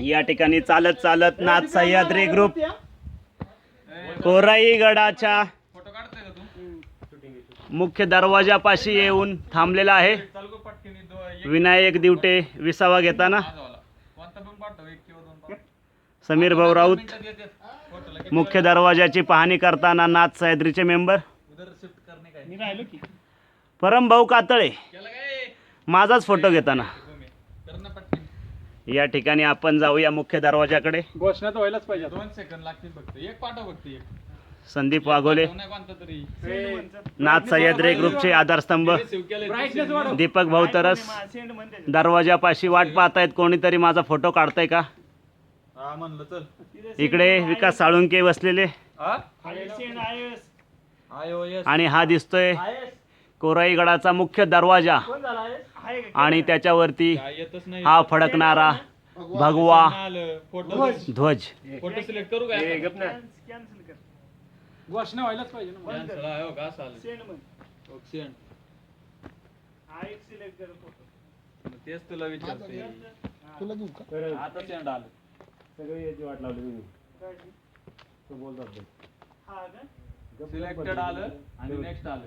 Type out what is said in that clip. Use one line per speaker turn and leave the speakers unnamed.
या ठिकाणी चालत चालत नाथ सह्याद्री ग्रुप कोराई गडाच्या मुख्य दरवाजापाशी येऊन थांबलेला आहे. विनायक दिवटे विसावा घेताना. समीर भाऊ राऊत मुख्य दरवाजाची पाहणी करताना नाथ सह्याद्रीचे मेंबर. परम भाऊ कातळे माझाच फोटो घेताना
भूमी. कर ना पटकन
या ठिकाणी आपण जाऊया मुख्य दरवाजाकडे.
घोषणा तर व्हायलाच पाहिजे.
दोन सेकंद लागतील फक्त. एक पाठव फक्त एक.
संदीप वाघोले
पाठव नाही कोणता तरी.
नाथ सह्याद्री ग्रुपचे आधारस्तंभ.
ब्राईटनेस वाढव.
दीपक भाऊ तरस दरवाजापाशी वाट पाहतायत कोणीतरी. माझा फोटो काढताय का?
हा म्हणलं चल.
इकडे विकास साळुंके बसलेले.
हा? आयो
आणि हा दिसतोय कोराईगडाचा मुख्य दरवाजा.
येतच नाही.
हा फडकणारा भगवा ध्वज.
फोटो सिलेक्ट करू काय
घोषणा व्हायलाच पाहिजे ना.
Cancel आहे हो का असं आलं? तेच तुला विचारतोय आता सेंड आलं. सिलेक्टेड आलं आणि नेक्स्ट आलं.